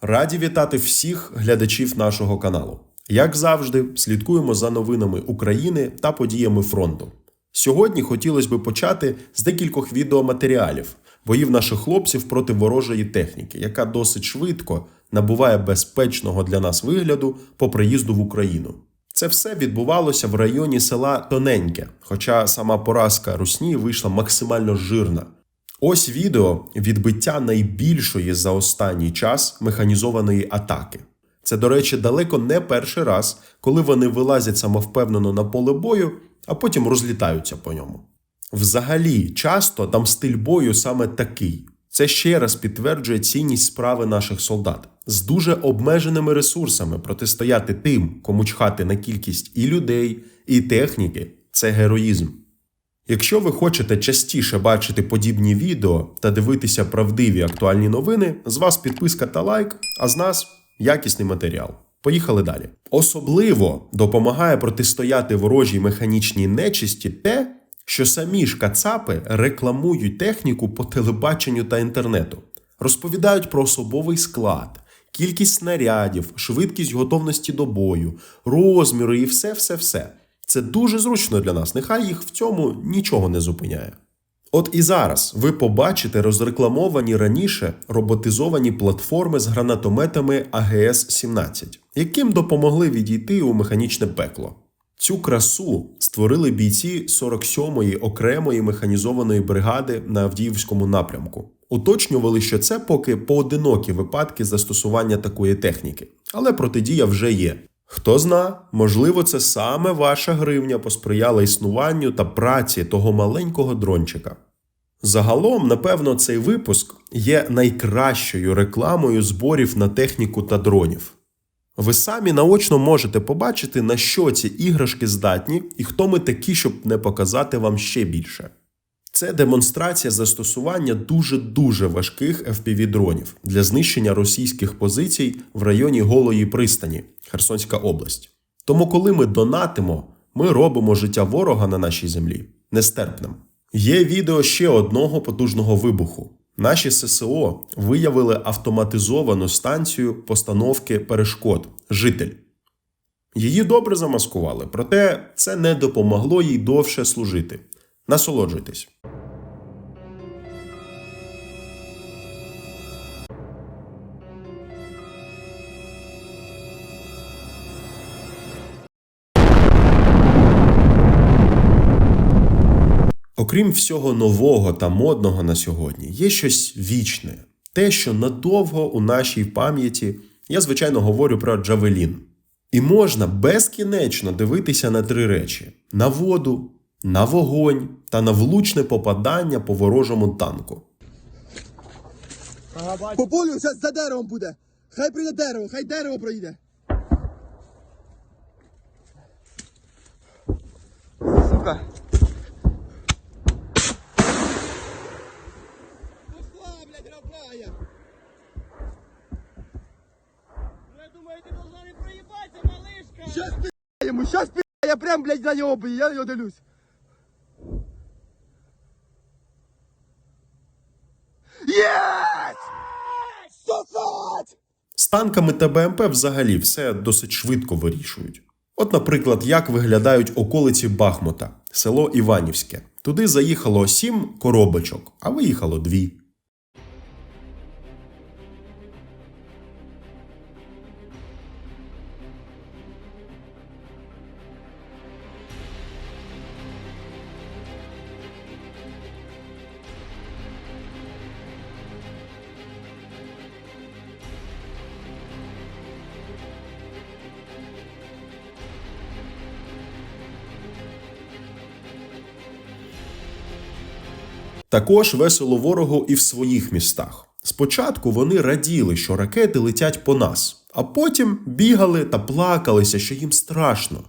Раді вітати всіх глядачів нашого каналу. Як завжди, слідкуємо за новинами України та подіями фронту. Сьогодні хотілося би почати з декількох відеоматеріалів боїв наших хлопців проти ворожої техніки, яка досить швидко набуває безпечного для нас вигляду по приїзду в Україну. Це все відбувалося в районі села Тоненьке, хоча сама поразка Русні вийшла максимально жирна. Ось відео відбиття найбільшої за останній час механізованої атаки. Це, до речі, далеко не перший раз, коли вони вилазять самовпевнено на поле бою, а потім розлітаються по ньому. Взагалі, часто там стиль бою саме такий. Це ще раз підтверджує цінність справи наших солдат. З дуже обмеженими ресурсами протистояти тим, кому чхати на кількість і людей, і техніки це героїзм. Якщо ви хочете частіше бачити подібні відео та дивитися правдиві актуальні новини, з вас підписка та лайк, а з нас якісний матеріал. Поїхали далі. Особливо допомагає протистояти ворожій механічній нечисті те, що самі ж кацапи рекламують техніку по телебаченню та інтернету, розповідають про особовий склад, кількість снарядів, швидкість готовності до бою, розміри і все, все, все. Це дуже зручно для нас. Нехай їх в цьому нічого не зупиняє. От і зараз ви побачите розрекламовані раніше роботизовані платформи з гранатометами АГС-17, яким допомогли відійти у механічне пекло. Цю красу створили бійці 47-ї окремої механізованої бригади на Авдіївському напрямку. Уточнювали, що це поки поодинокі випадки застосування такої техніки, але протидія вже є. Хто зна, можливо, це саме ваша гривня посприяла існуванню та праці того маленького дрончика. Загалом, напевно, цей випуск є найкращою рекламою зборів на техніку та дронів. Ви самі наочно можете побачити, на що ці іграшки здатні і хто ми такі, щоб не показати вам ще більше. Це демонстрація застосування дуже-дуже важких FPV-дронів для знищення російських позицій в районі Голої пристані, Херсонська область. Тому, коли ми донатимо, ми робимо життя ворога на нашій землі нестерпним. Є відео ще одного потужного вибуху. Наші ССО виявили автоматизовану станцію постановки перешкод житель. Її добре замаскували, проте це не допомогло їй довше служити. Насолоджуйтесь. Окрім всього нового та модного на сьогодні, є щось вічне, те, що надовго у нашій пам'яті, я звичайно говорю про Джавелін. І можна безкінечно дивитися на три речі: на воду, на вогонь та на влучне попадання по ворожому танку. По полю зараз за деревом буде. Хай прийде дерево, хай дерево пройде. Сука. Пошла, блядь, рабая. Я думаю, ты должна не проебаться, малышка! Щас йому, щас пи***я, я прям, блядь, заєбую, я його дивлюсь. Єсть! Сосать! З танками та БМП взагалі все досить швидко вирішують. От, наприклад, як виглядають околиці Бахмута, село Іванівське. Туди заїхало сім коробочок, а виїхало дві. Також весело ворогу і в своїх містах. Спочатку вони раділи, що ракети летять по нас, а потім бігали та плакалися, що їм страшно.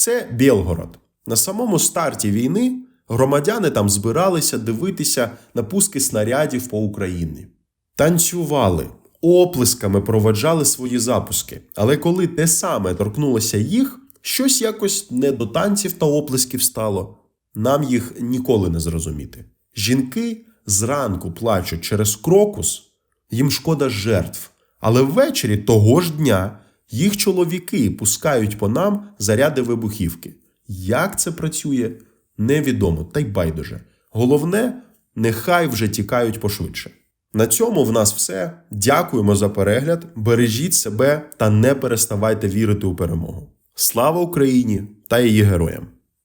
Це Білгород. На самому старті війни громадяни там збиралися дивитися на пуски снарядів по Україні. Танцювали, оплесками проведжали свої запуски. Але коли те саме торкнулося їх, щось якось не до танців та оплесків стало. Нам їх ніколи не зрозуміти. Жінки зранку плачуть через крокус, їм шкода жертв. Але ввечері того ж дня їх чоловіки пускають по нам заряди вибухівки. Як це працює, невідомо, та й байдуже. Головне, нехай вже тікають пошвидше. На цьому в нас все. Дякуємо за перегляд. Бережіть себе та не переставайте вірити у перемогу. Слава Україні та її героям!